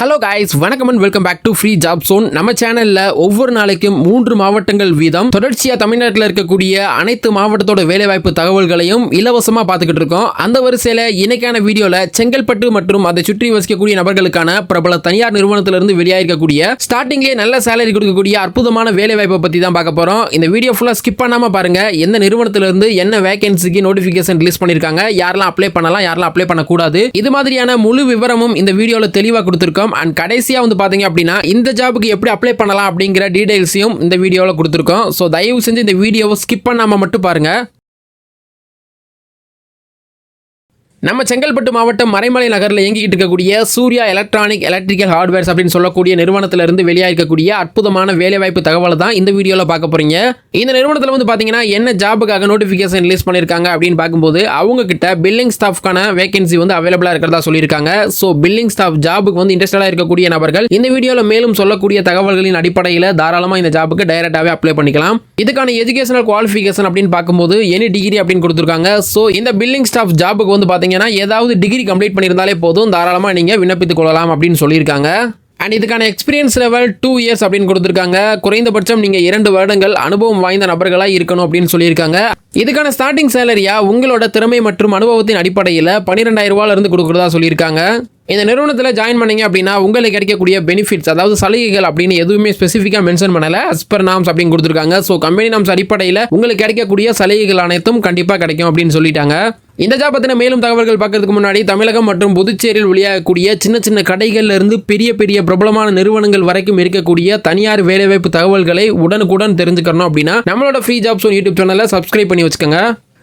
Hello guys வணக்கம் and welcome back to free job zone நம்ம சேனல்ல ஒவ்வொரு நாளைக்கும் மூன்று மாவட்டங்கள் வீதம். தொடர்ச்சியா தமிழ்நாட்டில் இருக்கக்கூடிய அனைத்து மாவட்டத்தோட வேலைவாய்ப்பு தகவல்களையும் இலவசமா பார்த்துக்கிட்டு இருக்கோம். அந்த வரிசையில இன்னைக்கான வீடியோல செங்கல்பட்டு மற்றும் அதை சுற்றி வசிக்கக்கூடிய நபர்களுக்கான பிரபல தனியார் நிறுவனத்திலிருந்து வெளியாயிருக்கக்கூடிய ஸ்டார்டிங்லேயே நல்ல சேலரி கொடுக்கக்கூடிய அற்புதமான வேலைவாய்ப்பை பத்தி தான் பார்க்க போறோம். இந்த வீடியோ ஃபுல்லா ஸ்கிப் பண்ணாம பாருங்க. எந்த நிறுவனத்திலிருந்து என்ன வேகன்சிக்கு நோட்டிபிகேஷன் ரிலீஸ் பண்ணிருக்காங்க யாரெல்லாம் அப்ளை பண்ணலாம் யாரெல்லாம் அப்ளை பண்ணக்கூடாது. இது மாதிரியான முழு விவரமும் இந்த வீடியோல தெளிவா கொடுத்துருக்கோம். அண்ட் கடைசியாக வந்து பார்த்தீங்க அப்படின்னா இந்த ஜாபுக்கு எப்படி அப்ளை பண்ணலாம் அப்படிங்கிற டீடைல்ஸையும் இந்த வீடியோவில் கொடுத்துருக்கோம். ஸோ தயவு செஞ்சு இந்த வீடியோவை ஸ்கிப் பண்ணாமல் மட்டும் பாருங்கள் நம்ம செங்கல்பட்டு மாவட்டம் மறைமலை நகரில் இயங்கிக்கிட்டு இருக்கக்கூடிய சூர்யா எலக்ட்ரானிக் எலக்ட்ரிக்கல் ஹார்ட்வேர்ஸ் அப்படின்னு சொல்லக்கூடிய நிறுவனத்திலிருந்து வெளியாயிருக்கக்கூடிய அற்புதமான வேலைவாய்ப்பு தகவலை தான் இந்த வீடியோவில் பார்க்க போறீங்க. இந்த நிறுவனத்தில் வந்து பார்த்தீங்கன்னா என்ன ஜாபுக்காக நோட்டிஃபிகேஷன் ரிலீஸ் பண்ணியிருக்காங்க அப்படின்னு பார்க்கும்போது அவங்க கிட்ட பில்லிங் ஸ்டாஃப்க்கான வேகன்சி வந்து அவைலபிளாக இருக்கிறதா சொல்லியிருக்காங்க. ஸோ பில்லிங் ஸ்டாஃப் ஜாபுக்கு வந்து இன்ட்ரெஸ்டடாக இருக்கக்கூடிய நபர்கள் இந்த வீடியோவில் மேலும் சொல்லக்கூடிய தகவல்களின் அடிப்படையில் தாராளமாக இந்த ஜாபுக்கு டைரக்டாகவே அப்ளை பண்ணிக்கலாம். இதுக்கான எஜுகேஷனல் குவாலிஃபிகேஷன் அப்படின்னு பார்க்கும்போது எனி டிகிரி அப்படின்னு கொடுத்துருக்காங்க. ஸோ இந்த பில்லிங் ஸ்டாஃப் ஜாபுக்கு வந்து பார்த்தீங்கன்னா ஏதாவது டிகிரி கம்ப்ளீட் பண்ணியிருந்தாலே போதும். தாராளமாக நீங்கள் விண்ணப்பித்துக் கொள்ளலாம் அப்படின்னு சொல்லியிருக்காங்க. அண்ட் இதுக்கான எக்ஸ்பீரியன்ஸ் லெவல் டூ இயர்ஸ் அப்படின்னு கொடுத்துருக்காங்க. குறைந்தபட்சம் நீங்கள் இரண்டு வருடங்கள் அனுபவம் வாய்ந்த நபர்களாக இருக்கணும் அப்படின்னு சொல்லியிருக்காங்க. இதுக்கான ஸ்டார்டிங் சேலரியா உங்களோட திறமை மற்றும் அனுபவத்தின் அடிப்படையில் பன்னிரெண்டாயிரம் ரூபாயில இருந்து கொடுக்குறதா சொல்லியிருக்காங்க. இந்த நிறுவனத்தில் ஜாயின் பண்ணீங்க அப்படின்னா உங்களுக்கு கிடைக்கக்கூடிய பெனிஃபிட்ஸ் அதாவது சலுகைகள் அப்படின்னு எதுவுமே ஸ்பெசிஃபிக்காக மென்ஷன் பண்ணலை. அஸ்பர் நாம்ஸ் அப்படின்னு கொடுத்துருக்காங்க. ஸோ கம்பெனி நாம்ஸ் அடிப்படையில் உங்களுக்கு கிடைக்கக்கூடிய சலுகைகள் அனைத்தும் கண்டிப்பாக கிடைக்கும் அப்படின்னு சொல்லிட்டாங்க. இந்த ஜாப் பற்றின மேலும் தகவல்கள் பார்க்கறதுக்கு முன்னாடி தமிழகம் மற்றும் புதுச்சேரியில் வெளியாகக்கூடிய சின்ன சின்ன கடைகள்ல இருந்து பெரிய பெரிய பிரபலமான நிறுவனங்கள் வரைக்கும் இருக்கக்கூடிய தனியார் வேலைவாய்ப்பு தகவல்களை உடனுக்குடன் தெரிஞ்சுக்கணும் அப்படின்னா நம்மளோட ஃப்ரீ ஜாப்ஸ் யூடியூப் சேனலை சப்ஸ்கிரைப் பண்ணி வச்சுக்கோங்க.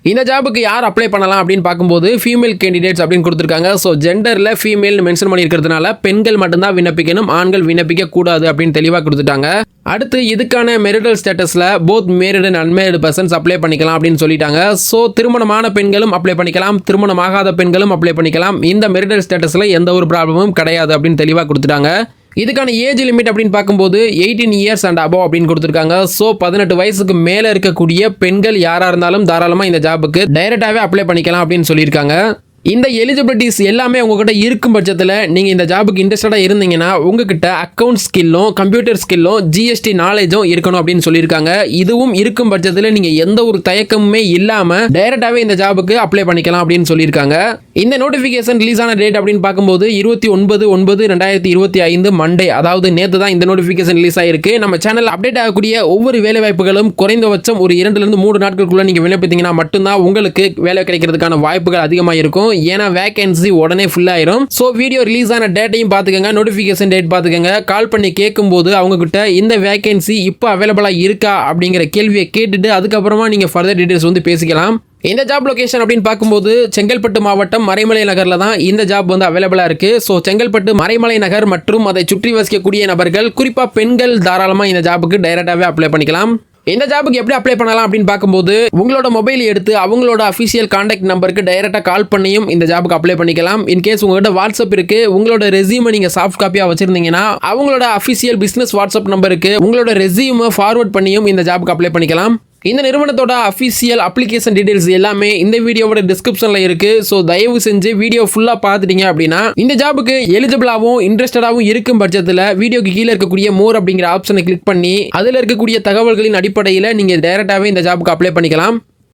இந்த ஜாபுக்கு யார் அப்ளை பண்ணலாம் அப்படின்னு பார்க்கும்போது ஃபீமேல் கேண்டிடேட்ஸ் அப்படின்னு கொடுத்துருக்காங்க. ஸோ ஜெண்டரில் ஃபீமேல் மென்ஷன் பண்ணியிருக்கிறதுனால பெண்கள் மட்டும்தான் விண்ணப்பிக்கணும் ஆண்கள் விண்ணப்பிக்க கூடாது அப்படின்னு தெளிவாக கொடுத்துட்டாங்க. அடுத்து இதுக்கான மெரிடல் ஸ்டேட்டஸில் both married and unmarried persons apply பண்ணிக்கலாம் அப்படின்னு சொல்லிட்டாங்க. ஸோ திருமணமான பெண்களும் அப்ளை பண்ணிக்கலாம் திருமணமாகாத பெண்களும் அப்ளை பண்ணிக்கலாம். இந்த மெரிடல் ஸ்டேட்டஸில் எந்த ஒரு ப்ராப்ளமும் கிடையாது அப்படின்னு தெளிவாக கொடுத்துட்டாங்க. இதுக்கான ஏஜ் லிமிட் அப்படின்னு பார்க்கும்போது எயிட்டீன் இயர்ஸ் அண்ட் அபவ் அப்படின்னு கொடுத்துருக்காங்க. ஸோ பதினெட்டு வயசுக்கு மேலே இருக்கக்கூடிய பெண்கள் யாராக இருந்தாலும் தாராளமாக இந்த ஜாபுக்கு டைரெக்டாகவே அப்ளை பண்ணிக்கலாம் அப்படின்னு சொல்லியிருக்காங்க. இந்த எலிஜிபிலிட்டிஸ் எல்லாமே உங்ககிட்ட இருக்கும் பட்சத்தில் நீங்கள் இந்த ஜாபுக்கு இன்ட்ரெஸ்டடாக இருந்தீங்கன்னா உங்ககிட்ட அக்கௌண்ட் ஸ்கில்லும் கம்ப்யூட்டர் ஸ்கில்லும் ஜிஎஸ்டி நாலேஜும் இருக்கணும் அப்படின்னு சொல்லியிருக்காங்க. இதுவும் இருக்கும் பட்சத்தில் நீங்கள் எந்த ஒரு தயக்கமுமே இல்லாமல் டைரெக்டாகவே இந்த ஜாபுக்கு அப்ளை பண்ணிக்கலாம் அப்படின்னு சொல்லியிருக்காங்க. இந்த நோட்டிஃபிகேஷன் ரிலீஸ் ஆன டேட் அப்படின்னு பார்க்கும்போது இருபத்தி ஒன்பது ஒன்பது ரெண்டாயிரத்தி இருபத்தி ஐந்து மண்டே அதாவது நேற்று தான் இந்த நோட்டிஃபிகேஷன் ரிலீஸ் ஆயிருக்கு. நம்ம சேனல் அப்டேட் ஆகக்கூடிய ஒவ்வொரு வேலை வாய்ப்புகளும் குறைந்தபட்சம் ஒரு இரண்டுலேருந்து மூணு நாட்களுக்குள்ளே நீங்கள் விண்ணப்பித்தீங்கன்னா மட்டும்தான் உங்களுக்கு வேலை கிடைக்கிறதுக்கான வாய்ப்புகள் அதிகமாக இருக்கும். ஏன்னா வேகன்சி உடனே ஃபுல் ஆயிரும். ஸோ வீடியோ ரிலீஸ் ஆன டேட்டையும் பார்த்துக்கோங்க நோட்டிஃபிகேஷன் டேட் பார்த்துக்கோங்க. கால் பண்ணி கேட்கும்போது அவங்கக்கிட்ட இந்த வேகன்சி இப்போ அவைலபிளாக இருக்கா அப்படிங்கிற கேள்வியை கேட்டுட்டு அதுக்கப்புறமா நீங்கள் ஃபர்தர் டீட்டெயில்ஸ் வந்து பேசிக்கலாம். இந்த ஜாப் லொக்கேஷன் அப்படின்னு பார்க்கும்போது செங்கல்பட்டு மாவட்டம் மறைமலை நகரில் தான் இந்த ஜாப் வந்து அவைலபிளாக இருக்குது ஸோ செங்கல்பட்டு மறைமலை நகர் மற்றும் அதை சுற்றி வசிக்கக்கூடிய நபர்கள் குறிப்பாக பெண்கள் தாராளமாக இந்த ஜாபுக்கு டைரெக்டாகவே அப்ளை பண்ணிக்கலாம். இந்த ஜாபுக்கு எப்படி அப்ளை பண்ணலாம் அப்படின்னு பார்க்கும்போது உங்களோட மொபைல் எடுத்து அவங்களோட அஃபிஷியல் காண்டாக்ட் நம்பருக்கு டைரெக்டாக கால் பண்ணியும் இந்த ஜாபுக்கு அப்ளை பண்ணிக்கலாம். இன்கேஸ் உங்கள்கிட்ட வாட்ஸ்அப் இருக்கு உங்களோட ரெசியூமை நீங்கள் சாஃப்ட் காப்பியாக வச்சுருந்தீங்கன்னா அவங்களோட அஃபிஷியல் பிஸ்னஸ் வாட்ஸ்அப் நம்பருக்கு உங்களோட ரெசியூமை ஃபார்வர்ட் பண்ணியும் இந்த ஜாபுக்கு அப்ளை பண்ணிக்கலாம். இந்த நிறுவனத்தோட அஃபிஷியல் அப்ளிகேஷன் டீடைல்ஸ் எல்லாமே இந்த வீடியோவோட டிஸ்கிரிப்ஷனில் இருக்கு. ஸோ தயவு செஞ்சு வீடியோ ஃபுல்லாக பார்த்துட்டீங்க அப்படின்னா இந்த ஜாபுக்கு எலிஜிபிளாகவும் இன்ட்ரெஸ்டடாகவும் இருக்கும் பட்சத்தில் வீடியோக்கு கீழே இருக்கக்கூடிய மோர் அப்படிங்கிற ஆப்ஷனை கிளிக் பண்ணி அதில் இருக்கக்கூடிய தகவல்களின் அடிப்படையில் நீங்கள் டைரெக்டாகவே இந்த ஜாபுக்கு அப்ளை பண்ணிக்கலாம்.